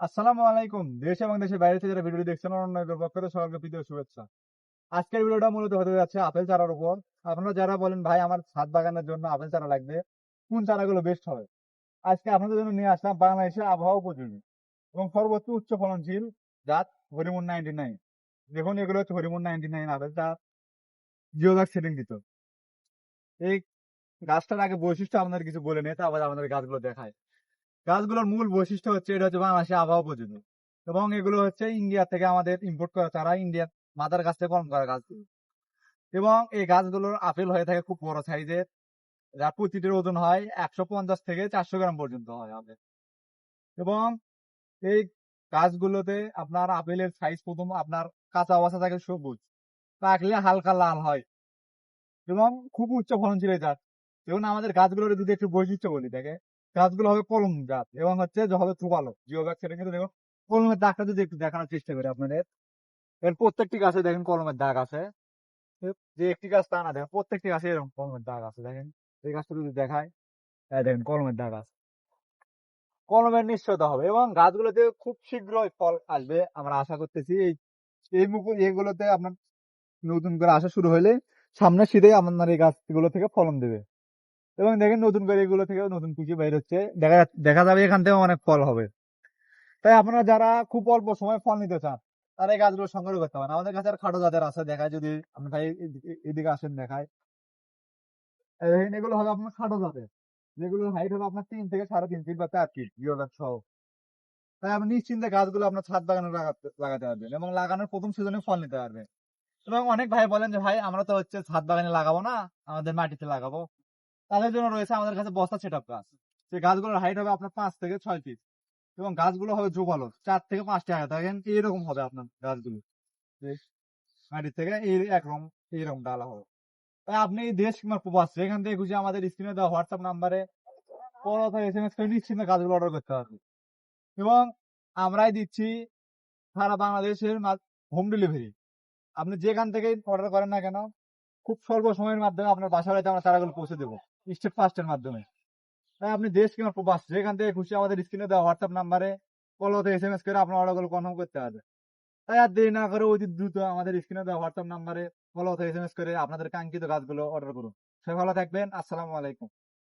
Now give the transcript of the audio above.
আসসালামু আলাইকুম। দেশ এবং দেশের বাইরে যারা ভিডিওটি দেখছেন, অন্যদের পক্ষ থেকে সকলকে প্রীতীয় শুভেচ্ছা। আজকের ভিডিওটা মূলত হতে যাচ্ছে আপেল চারার উপর। আপনারা যারা বলেন, ভাই, আমার ছাদ বাগানের জন্য আপেল চারা লাগবে, কোন চারাগুলো বেস্ট হবে? আজকে আপনাদের জন্য নিয়ে আসলাম বাংলাদেশের আবহাওয়া উপযোগী এবং সর্বোচ্চ উচ্চ ফলনশীল জাত হরিমুন নাইনটি নাইন। দেখুন, এগুলো হচ্ছে হরিমুন নাইনটি নাইন আপেল চার। জিওগার্ড সেটিং দিত। এই গাছটার আগে বৈশিষ্ট্য আপনাদের কিছু বলে নিয়ে তারপর আপনাদের গাছগুলো দেখায়। গাছগুলোর মূল বৈশিষ্ট্য হচ্ছে, এটা হচ্ছে বাংলাদেশে আবহাওয়া উপযোগী এবং এগুলো হচ্ছে ইন্ডিয়া থেকে আমাদের ইম্পোর্ট করা চারা, ইন্ডিয়ার মাদার গাছ থেকে কলম করা গাছ এবং এই গাছগুলোর আপেল হয়ে থাকে খুব বড় সাইজের যার প্রতিটির ওজন হয় একশো পঞ্চাশ থেকে চারশো গ্রাম পর্যন্ত হয় আপেল এবং এই গাছগুলোতে আপনার আপেলের সাইজ প্রথম আপনার কাঁচা অবস্থা থাকে সবুজ পাকলে হালকা লাল হয়। এবং খুব উচ্চ ফলনশীল জাত। এবং আমাদের গাছগুলোর যদি একটু বৈশিষ্ট্য বলি দেখে গাছগুলো হবে কলম গাছ এবং হচ্ছে যে হবে থুপালো জিও গাছ সেটা কিন্তু দেখুন, কলমের দাগটা যদি একটু দেখানোর চেষ্টা করি আপনাদের, এর প্রত্যেকটি গাছে দেখেন কলমের দাগ আছে। যে একটি গাছ তা না, দেখেন প্রত্যেকটি গাছে এরকম কলমের দাগ আছে, দেখেন। এই গাছটা যদি দেখায় এই দেখেন কলমের দাগ আছে। কলমের নিশ্চয়তা হবে এবং গাছগুলোতে খুব শীঘ্রই ফল আসবে আমরা আশা করতেছি। এই এই মুকুল এগুলোতে আপনার নতুন করে আসা শুরু হলে সামনের শীতে আপনার এই গাছগুলো থেকে ফলন দেবে। এবং দেখেন নতুন করে এগুলো থেকে নতুন কুচি বের হচ্ছে। দেখা দেখা যাবে এখান থেকে অনেক ফল হবে। তাই আপনারা যারা খুব অল্প সময় ফল নিতে চান, তারা এই গাছগুলো সংগ্রহ করতে পারেন। আমাদের কাছে আর খাটো জাতের আছে দেখায় যদি আপনি ভাই এদিকে- আসেন দেখায় এগুলো হবে আপনার খাটো জাতের। যেগুলোর হাইট হবে আপনার তিন থেকে সাড়ে তিন ফিট বা চার ফিট সহ। তাই আপনি নিশ্চিন্তে গাছগুলো আপনার ছাদ বাগানে লাগাতে লাগাতে পারবেন এবং লাগানোর প্রথম সিজনে ফল নিতে পারবেন। এবং অনেক ভাই বলেন যে, ভাই, আমরা তো হচ্ছে ছাদ বাগানে লাগাবো না, আমাদের মাটিতে লাগাবো। তাদের জন্য রয়েছে আমাদের কাছে বস্তা সেট গাছ। সেই গাছগুলোর হাইট হবে আপনার পাঁচ থেকে ছয় ফিট এবং গাছগুলো হবে জোপালো চার থেকে পাঁচটা আগে দেখেন এইরকম হবে আপনার গাছগুলো। মাটির থেকে এই একরকম, এইরকম ডালা হবে। আপনি দেশ কিংবা প্রবাস, যেখান থেকে খুশি আমাদের স্ক্রিনে দেওয়া হোয়াটসঅ্যাপ নাম্বারে কল অথবা এস এম এস করে নিশ্চিন্তে গাছগুলো অর্ডার করতে পারবে এবং আমরাই দিচ্ছি সারা বাংলাদেশের হোম ডেলিভারি আপনি যেখান থেকে অর্ডার করেন না কেন খুব স্বল্প সময়ের মাধ্যমে আপনার বাসা বাড়িতে আমরা চারাগুলো পৌঁছে দেবো স্টেপ ফার্স্টের মাধ্যমে। তাই আপনি দেশ কিংবা প্রবাস, যেখান থেকে খুশি আমাদের স্ক্রিনে দেওয়া হোয়াটসঅ্যাপ নাম্বারে কল অথবা এস এম এস করে আপনার অর্ডারগুলো কনফার্ম করতে হবে। তাই আর দেরি না করে অতি দ্রুত আমাদের স্ক্রিনে দেওয়া হোয়াটসঅ্যাপ নাম্বারে কল অথবা এস এম এস করে আপনাদের কাঙ্ক্ষিত গাছগুলো অর্ডার করুন। সবাই ভালো থাকবেন, আসসালামু আলাইকুম।